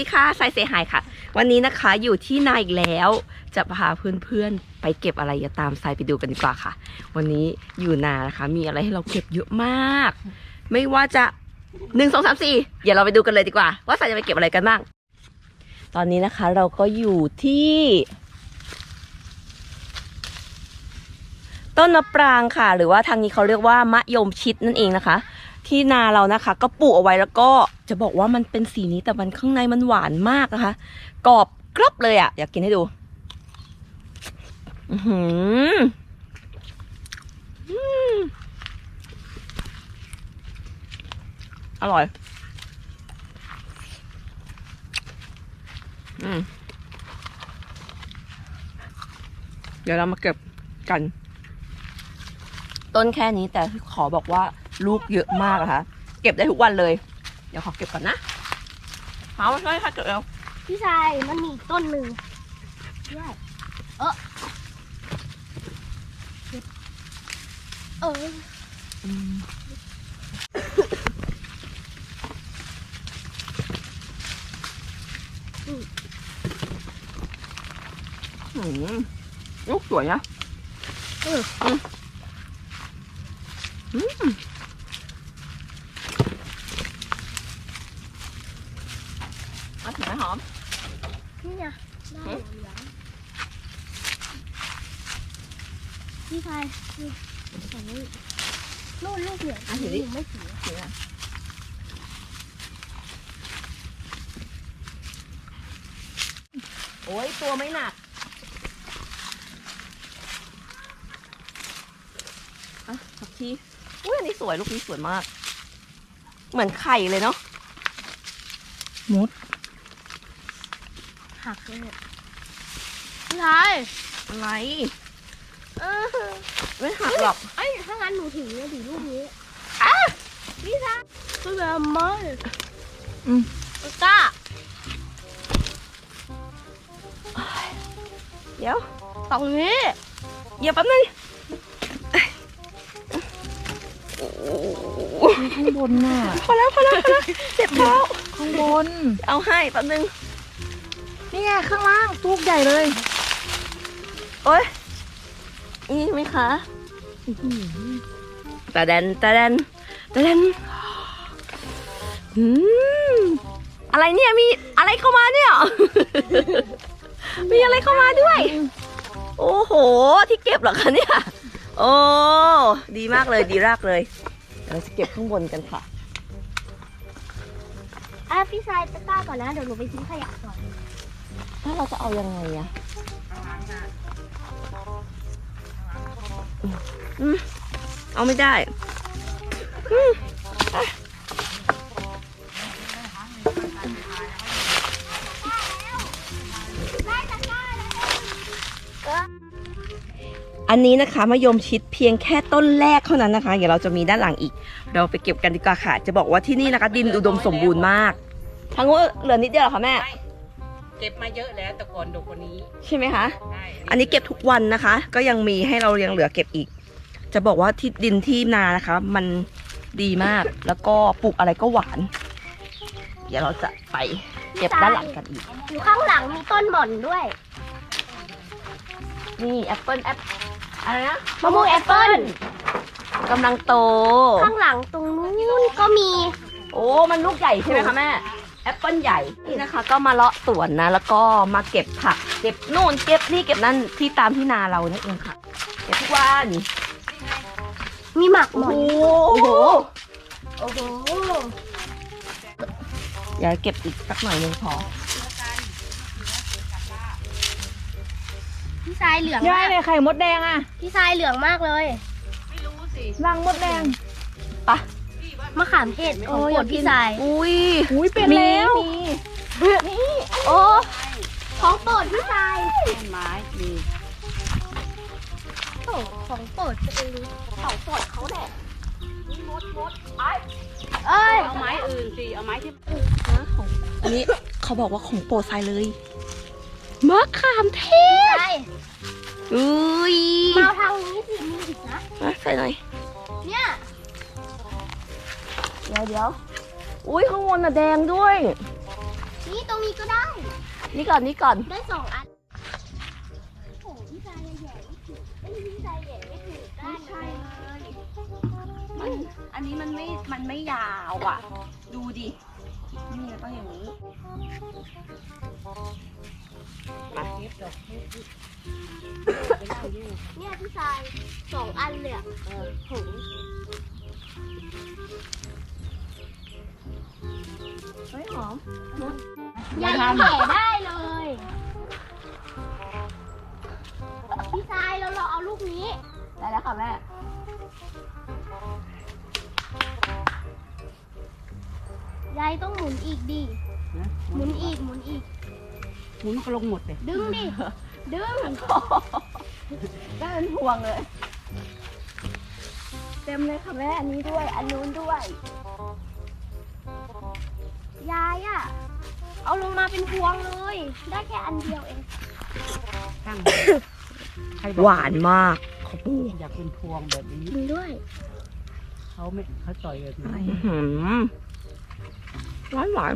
ดีค่ะไซเซหายค่ะ วันนี้นะคะอยู่ที่นาอีกแล้ว จะพาเพื่อนๆ ไปเก็บอะไรอย่าตามไซไปดูกันดีกว่าค่ะ วันนี้อยู่นานะคะ มีอะไรให้เราเก็บเยอะมาก ไม่ว่าจะหนึ่งสองสามสี่เดี๋ยวเราไปดูกันเลยดีกว่า ว่าไซจะไปเก็บอะไรกันบ้าง ตอนนี้นะคะเราก็อยู่ที่ ต้นมะปรางค่ะ หรือว่าทางนี้เขาเรียกว่ามะยมชิดนั่นเองนะคะ ที่นาเรานะคะ ก็ปลูกเอาไว้แล้วก็จะบอกว่ามันเป็นสีนี้แต่มันข้างในมันหวานมากนะคะ กรอบกรอบเลยอะ่ะ อยากกินให้ดูอืมอร่อย อืมเดี๋ยวเรามาเก็บกัน ต้นแค่นี้แต่ขอบอกว่า ลูกเยอะมากอะคะเก็บได้ทุกวันเลย เดี๋ยวขอเก็บก่อนนะเอามาช่วยค่ะเก็บเร็วพี่ชายมันมีอีกต้นหนึ่งด้วยเออเอออืมลูกสวยนะเอออืมอืมเอาถึงไหมหอม นี่ไงได้ เอ๊ะ เหลืองพี่ชาย นี่อันนี้นู่นลูกเหลืองอะถือดิยังไม่ถือถึงอะโอ้ยตัวไม่หนักอะสักทีอุ้ยอันนี้สวยลูกนี้สวยมาก เหมือนไข่เลยเนาะมดหักเลยเนี่ยพี่ชายอะไร เออไม่หักหรอกเอ้ยถ้างั้นหนูถือเลยดิลูกนี้อะพี่ชายก็แบบมาอืมก้าเดี๋ยวตรงนี้เดี๋ยวแป๊บนึงข้างบนน่ะพอแล้วพอแล้วพอแล้วเจ็บเท้าข้างบน เอาให้แป๊บนึงนี่ไงข้างล่างลูกใหญ่เลย โอ๊ย นี่ไหมคะตาแดนตาแดนตาแดนอืมอะไรเนี่ยมีอะไรเข้ามาเนี่ย มีอะไรเข้ามาด้วย โอ้โห ที่เก็บเหรอคะเนี่ย โอ้ดีมากเลยดีมากเลยเดี๋ยวเราจะเก็บข้างบนกันค่ะอะพี่ชายตะกร้าก่อนนะ เดี๋ยวหนูไปทิ้งขยะก่อน ถ้าเราจะเอายังไงอะ เอาไม่ได้อืมอะอันนี้นะคะมะยมชิดเพียงแค่ต้นแรกเท่านั้นนะคะเดี๋ยวเราจะมีด้านหลังอีก เราไปเก็บกันดีกว่าค่ะ จะบอกว่าที่นี่นะคะดินอุดมสมบูรณ์มากทั้งว่าเหลือนิดเดียวเหรอคะแม่ เก็บมาเยอะแล้วแต่ก่อนดกกว่านี้ ใช่ไหมคะได้อันนี้เก็บทุกวันนะคะ ก็ยังมีให้เรายังเหลือเก็บอีก จะบอกว่าที่ดินที่นานะคะ มันดีมากแล้วก็ปลูกอะไรก็หวาน เดี๋ยวเราจะไปเก็บด้านหลังกันอีก อยู่ข้างหลังมีต้นหม่อนด้วย นี่แอปเปิลแอปอะไรนะมะม่วงแอปเปิ้ลกำลังโต ข้างหลังตรงนู้นก็มี โอ้มันลูกใหญ่ใช่ไหมคะแม่แอปเปิลใหญ่นี่นะคะ ก็มาเลาะสวนนะ แล้วก็มาเก็บผัก เก็บนู่นเก็บนี่เก็บนั่นที่ตามที่นาเรานั่นเองค่ะ เก็บทุกวัน มีหมักหโอ้มโหอนโอ้โหเดี๋ยวเก็บอีกสักหน่อยหนึงพอพี่ชายเหลืองย่ามายกเลยไข่มดแดงอะพี่ชายเหลืองมากเลยไม่รู้สิรังมดแดง มะขามเทศของโปรดพี่ชาย อุ้ย อุ้ยเป็นแล้วมีโอ้ของโปรดพี่ชายต้นไม้มี โอ้ของโปรดจะเป็นเขาปลดเขาแหละมดมดไอเอ้ยเอาไม้อื่นสิเอาไม้ที่อันนี้เขาบอกว่าของโปรดทรายเลยมะขามเทศใช่อุ้ยมาทางนี้สิมีอีกนะ มาใส่หน่อยเนี่ย เดี๋ยวเดี๋ยวอุ้ยข้างบนน่ะแดงด้วยพนี่ตรงนี้ก็ได้ นี่ก่อนนี่ก่อนได้สองอัน มันอันนี้มันไม่ มันไม่ยาวอะ ดูดิ นี่ต้องอย่างนี้เนี่ยพี่ชายสองอันเลยอะถุงเฮ้ยหอมใหญ่แก่ได้เลย พี่ชายเราเราเอาลูกนี้ ได้แล้วค่ะแม่ ยายต้องหมุนอีกดิ นะหมุนอีกหมุนอีก หมุนก็ลงหมดเลยดึงดิ ดึง ได้เป็นพวงเลย เต็มเลยค่ะแม่อันนี้ด้วย อันนู้นด้วย ยายอะเอาลงมาเป็นพวงเลย ได้แค่อันเดียวเองข้างใครหวานมากขอปูอยากเป็นพวงแบบนี้จริงด้วย เขาไม่เขาต่อยแบบนี้อื้อหือ หวานหวาน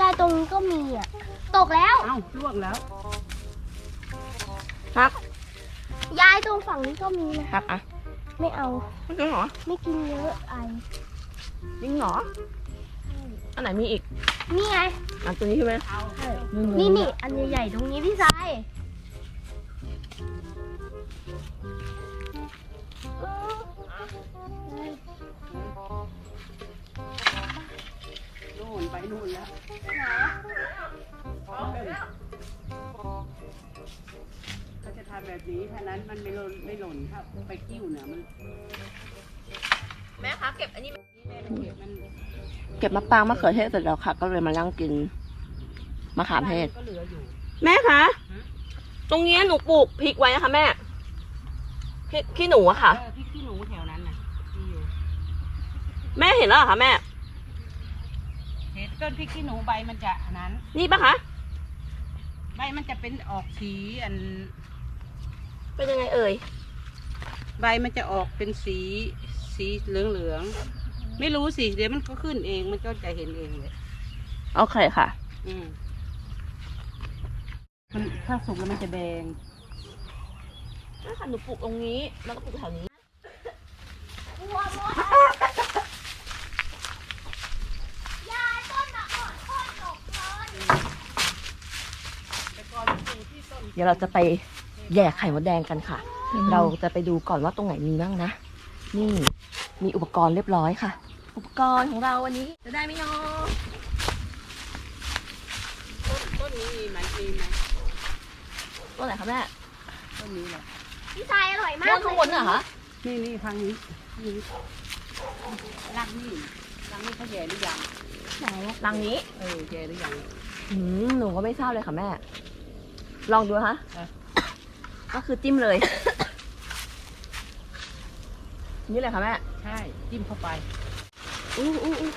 ยายตรงนี้ก็มีอะ ตกแล้ว เอ้าลวกแล้วฮักยายตรงฝั่งนี้ก็มีนะฮักอะไม่เอา ไม่กินเหรอไม่กินเยอะไอจริงเหรอ อันไหนมีอีก นี่ไง อันตัวนี้ใช่ไหมเอานี่นี่อันใหญ่ๆตรงนี้พี่ชาย นู่นไปนู่นแล้วเขาจะทำแบบนี้ถ้านั้นมันไม่หล่นไม่หล่นถ้าไปกิ้วเนี่ยมันแม่คะเก็บอันนี้นี่แม่มันเก็บมันเก็บมะปรางมะเขือเทศเสร็จแล้วค่ะ ก็เลยมานั่งกินมะขามเทศ ก็เหลืออยู่ แม่คะฮะตรงเนี้ยหนูปลูกพริกไว้นะคะแม่พริกขี้หนูอะค่ะ เออพริกขี้หนูแถวนั้นน่ะมีอยู่ แม่เห็นแล้วเหรอคะแม่เห็น ต้นพริกขี้หนูใบมันจะอันนั้น นี่ปะคะใบมันจะเป็นออกสีอัน เป็นยังไงเอ่ยใบมันจะออกเป็นสีสีเหลืองเหลืองๆไม่รู้สิเดี๋ยวมันก็ขึ้นเองมันก็จะเห็นเองเลยโอเคค่ะ อืมมันถ้าสุกแล้วมันจะแดงนี่ค่ะหนูปลูกตรงนี้ แล้วก็ปลูกแถวนี้ กลัวมดยายต้นมะอ่อนโคตรตกเลย แต่ก่อนปลูกที่ต้น เดี๋ยวเราจะไปแย่ไข่มดแดงกันค่ะ เราจะไปดูก่อนว่าตรงไหนมีบ้างนะ นี่มีอุปกรณ์เรียบร้อยค่ะ อุปกรณ์ของเราวันนี้ จะได้ไหมเนาะต้นต้นนี้มีไหมมีไหมตัวไหนคะแม่ต้นนี้แหละพี่ชายอร่อยมากเรื่องข้างบนน่ะเหรอคะนี่นี่ทางนี้นี่รักนี่รักนี่เขาแย่หรือยังไหนรังนี้เออแย่หรือยังอืมหนูก็ไม่ทราบเลยค่ะแม่ ลองดูนะคะอะ ก็คือจิ้มเลย นี่เลยค่ะแม่ ใช่จิ้มเข้าไป อู้อู้อู้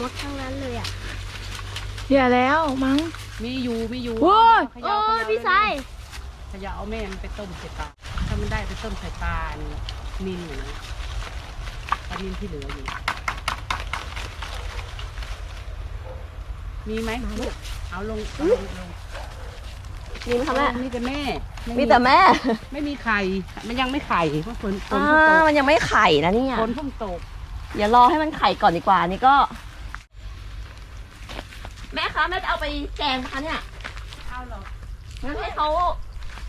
มดทั้งนั้นเลยอะเดี๋ยวแล้วมั้ง มีอยู่ มีอยู่โว้ย เขโอ้ย่าเขย่ายพี่ชายเขยาเอาแม่มันไปต้มใส่ปลาถ้ามันได้ไปต้มใส่ปลาอันนินอยู่นะปลานินที่เหลืออยู่ มีไหมลูกเอาลงเอาลงลง มีไหมคะแม่ มีแต่แม่มีแต่แม่ไม่มีไข่ มันยังไม่ไข่เพราะฝนฝนอ่าเพิ่งตกมันยังไม่ไข่นะเนี่ยฝนเพิ่งตกเดี๋ยวรอให้มันไข่ก่อนดีกว่า นี่ก็ แม่คะแม่จะเอาไปแกงนะคะเนี่ย เอาหรองั้นให้เขา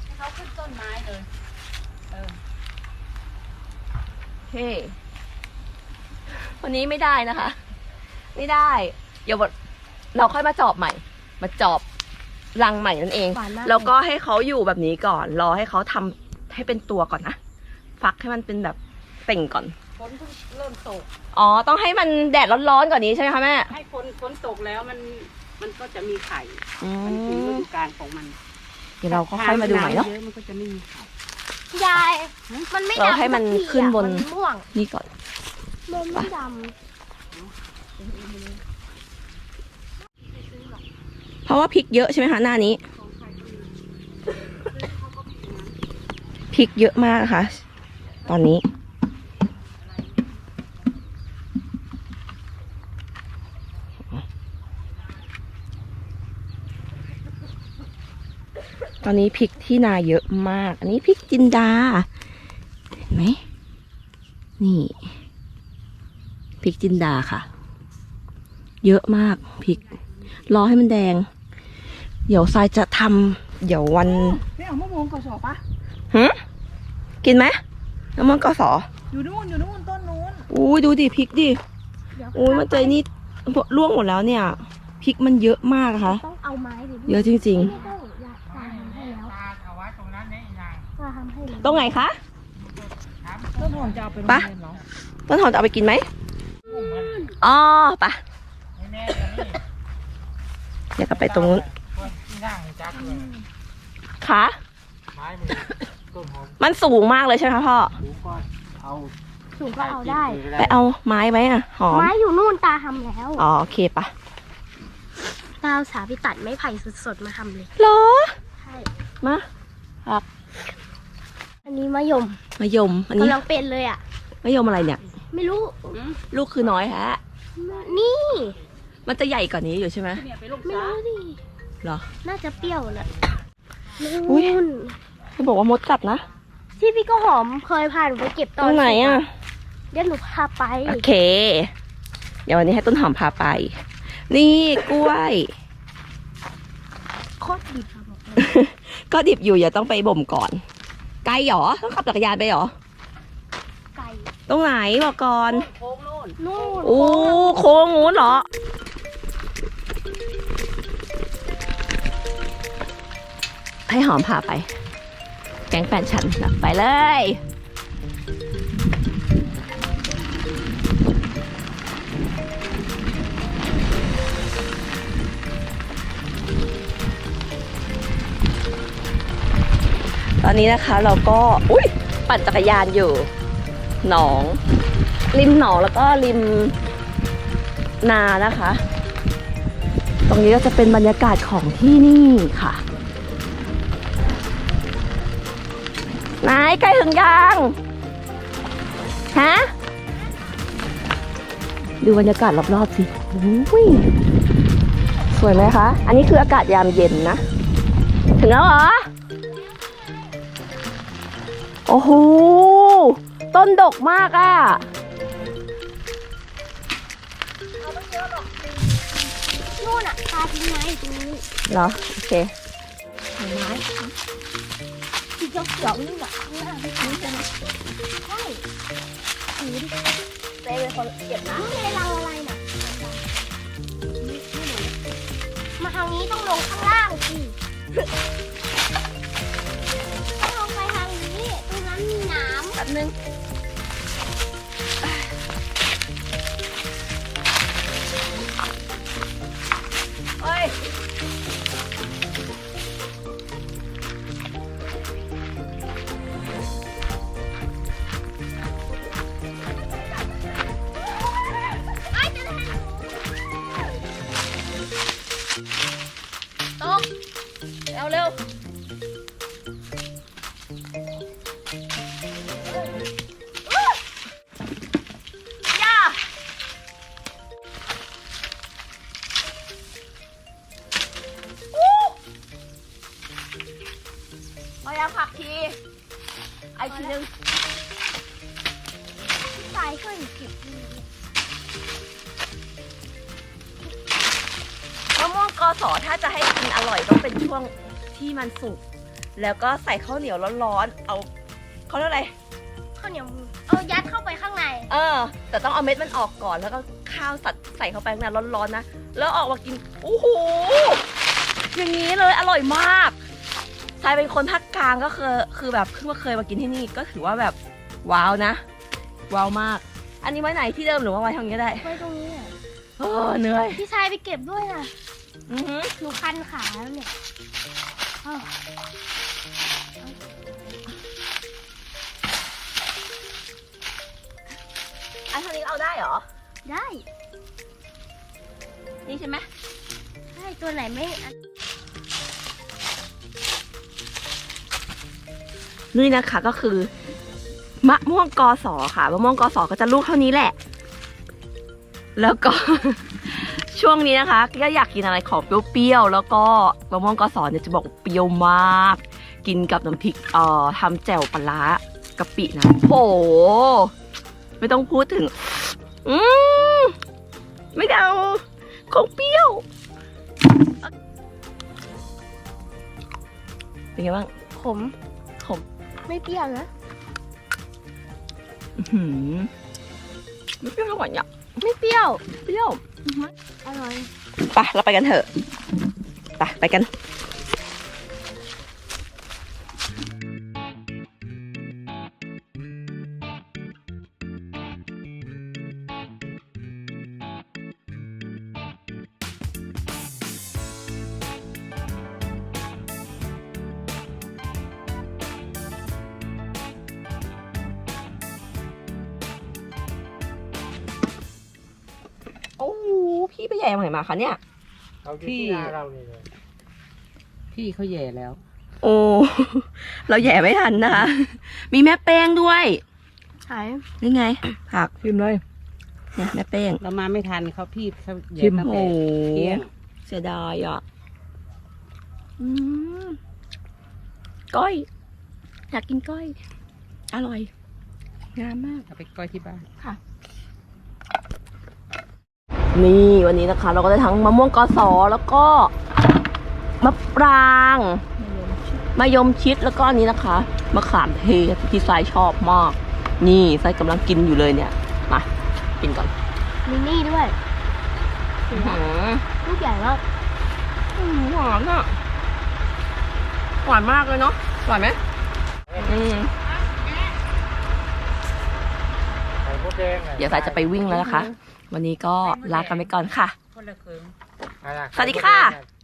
ให้เขาขึ้นต้นไม้เลย เออเฮ้วันนี้ไม่ได้นะคะ ไม่ได้ เดี๋ยวเราค่อยมาจอบใหม่ มาจอบ รังใหม่นั่นเอง หวานมาก แล้วก็ให้เขาอยู่แบบนี้ก่อน รอให้เขาทำให้เป็นตัวก่อนนะ ฟักให้มันเป็นแบบเป่งก่อน ฝนเพิ่งเริ่มตก อ๋อ ต้องให้มันแดดร้อนๆก่อนนี้ใช่ไหมคะแม่ ให้ฝนฝนตกแล้วมันมันก็จะมีไข่ อืมันถึงฤมดูกาลของมันเดี๋ยวเราก็ค่อยมาดูใหม่เนาะเยอะมันก็จะไม่มีไข่ยาย มันไม่เราดำให้มันสักทีขึ้นบนอะมัม่วงนี่ก่อน มันไม่ด เพราะว่าพริกเยอะใช่ไหมคะหน้านี้พริกเยอะมากนะคะ ตอนนี้ ตอนนี้พริกที่นาเยอะมาก อันนี้พริกจินดา เห็นไหม นี่พริกจินดาค่ะ เยอะมากพริก รอให้มันแดง เดี๋ยวทรายจะทำเดี๋ยววันไม่เอามะม่วงกสอปะหึกินไหมน้ำมันกอสออยู่นู่นอยู่นู่นต้นนู้นอุ้ยดูดิพริกดิเดี๋ยวอุ้ยมันใจนี่ร่วงหมดแล้วเนี่ยพริกมันเยอะมากนะคะต้องเอาไม้ดิเยอะจริงไม่ต้องอยากตาทำให้แล้วตาทำให้แล้วๆตรงไหนคะต้นหอมจะเอาไปโรงปะเรียนเหรอต้นหอมจะเอาไปกินไหมอ๋อปะเดี๋ยวกลับไปตรงนู้น คะมันสูงมากเลยใช่ไหมคะพ่อ สูงก็เอาได้ไปเอาไม้ไหมอะหอม ไม้อยู่นู่นตาทำแล้ว อ๋อ โอเคปะตาเอาสาไปตัดไม้ไผ่สดๆมาทำเลย เหรอ ใช่ มาอันนี้มะยมมายม อันนี้กำลังเป็นเลยอะ มายมอะไรเนี่ย ไม่รู้ ลูกคือน้อยฮะ นี่ มันจะใหญ่กว่านี้อยู่ใช่ไหมเนี่ยไปลูกไม่สารู้ดิ เหรอน่าน่าจะเปรี้ยวแหละอุ๊ย นู่นเขาบอกว่ามดกัดนะที่พี่ก็หอมเคยพาหนูไปเก็บตตอรนงไหนอะ เดี๋ยวหนูพาไป โอเค เดี๋ยววันนี้ให้ต้นหอมพาไป นี่กล้วย โคตรดีค่ะบอกเลยก็ดิบอยู่อย่าต้องไปบ่มก่อน ไกลเหรอ ต้องขับจักรยานไปเหรอ ไก่ตรงไหนบอกก่อนโค้งโน่นนู่นโอ้โค้งงูนเหรอ ให้หอมพาไป แก๊งแฟนฉันนะไปเลย ตอนนี้นะคะเราก็อุ้ยปั่นจักรยานอยู่ หนอง ริมหนองแล้วก็ริมนานะคะ ตรงนี้ก็จะเป็นบรรยากาศของที่นี่ค่ะ นายใกล้ถึงยังฮะดูบรรยากาศรอบๆสิโอ้ยสวยไหมคะ อันนี้คืออากาศยามเย็นนะ ถึงแล้วเหรอ โอ้โห ต้นดกมากอะนู่นอะตาทิ้งไม้อยู่ตรงนี้เหรอ โอเคไม้ สีเขียวนี่อะข้างหน้าไม่ทิ้งใช่ไหมใช่ถือดิเต้เป็นคนเก็บนะนี่ไงรังอะไรน่ะมาทางนี้ต้องลงข้างล่างสิต้องลงไปทางนี้ตรงนั้นมีน้ำแป๊บนึงเฮ้ย เร็วเร็วย่าอู้พยายามผลักทีไอ้ทีนึงสายช่วยหนูเก็บดิมะม่วงกอสอถ้าจะให้กินอร่อยต้องเป็นช่วง ที่มันสุก แล้วก็ใส่ข้าวเหนียวร้อนๆ เอาเขาเรียกอะไร ข้าวเหนียวมูนเอายัดเข้าไปข้างใน เออ แต่ต้องเอาเม็ดมันออกก่อน แล้วก็ข้าวสัตว์ใส่เข้าไปข้างในร้อนๆนะ แล้วออกมากิน โอ้โห อย่างนี้เลยอร่อยมากทรายเป็นคนภาคกลางก็คือคือแบบเพิ่งมาเคยมากินที่นี่ก็ถือว่าแบบว้าวนะ ว้าวมาก อันนี้ไว้ไหนที่เดิมหรือว่าไว้ทางนี้ก็ได้ ไว้ตรงนี้อะเออเหนื่อย พี่ชายไปเก็บด้วยนะอือหือหนูคันขาแล้วเนี่ย อ้าวอันเท่านี้เอาได้เหรอ ได้ นี่ใช่ไหมใช่ตัวไหนไม่อันนี่นะคะก็คือ มะม่วงกอสอค่ะ มะม่วงกอสอก็จะลูกเท่านี้แหละ แล้วก็ ช่วงนี้นะคะก็อยากกินอะไรของเปรี้ยวๆแล้วก็มะม่วงกอสอนเนี่ยจะบอกว่าเปรี้ยวมาก กินกับน้ำพริกเอ่อทำแจ่วปลาร้ากะปินะโหไม่ต้องพูดถึง อืมไม่เดาของเปรี้ยว เป็นไงบ้าง ขม ขม ไม่เปรี้ยวนะอื้อหือไม่เปรี้ยวเท่าไหร่เนี่ยไม่เปรี้ยว เปรี้ยว อร่อย ไปเราไปกันเถอะ ไปไปกัน พี่ไปใหญ่มาไหนมาคะเนี่ยเราอยู่ที่ นาเรานี่เลยพี่เขาแย่แล้ว โอ้ เราแย่ไม่ทันนะคะ มีแม่แป้งด้วยใช่นี่ไงผักชิมเลย เนี่ยแม่แป้ง เรามาไม่ทันเขาพี่เขาแย่ชิม ตั้งโอ้แต่เที่ยงเสียดายอะอืมก้อย อยากกินก้อย อร่อย งามมาก เอาไปก้อยที่บ้าน นี่วันนี้นะคะ เราก็ได้ทั้งมะม่วงกอสอแล้วก็มะปรางมะยมชิดแล้วก็อันนี้นะคะมะขามเทศที่ทรายชอบมาก นี่ทรายกำลังกินอยู่เลยเนี่ยมากินก่อนมินี่ด้วยอื้อหือลูกใหญ่มากอืมหวานอะหวานมากเลยเนาะหวานไหมอืม ไข่มดแดงน่ เดี๋ยวสายจะไปวิ่งแล้วนะคะ วันนี้ก็ลากันไปก่อนค่ะคนละครึ่งอะไรนสวัสดีค่ะไข่มดแดงน่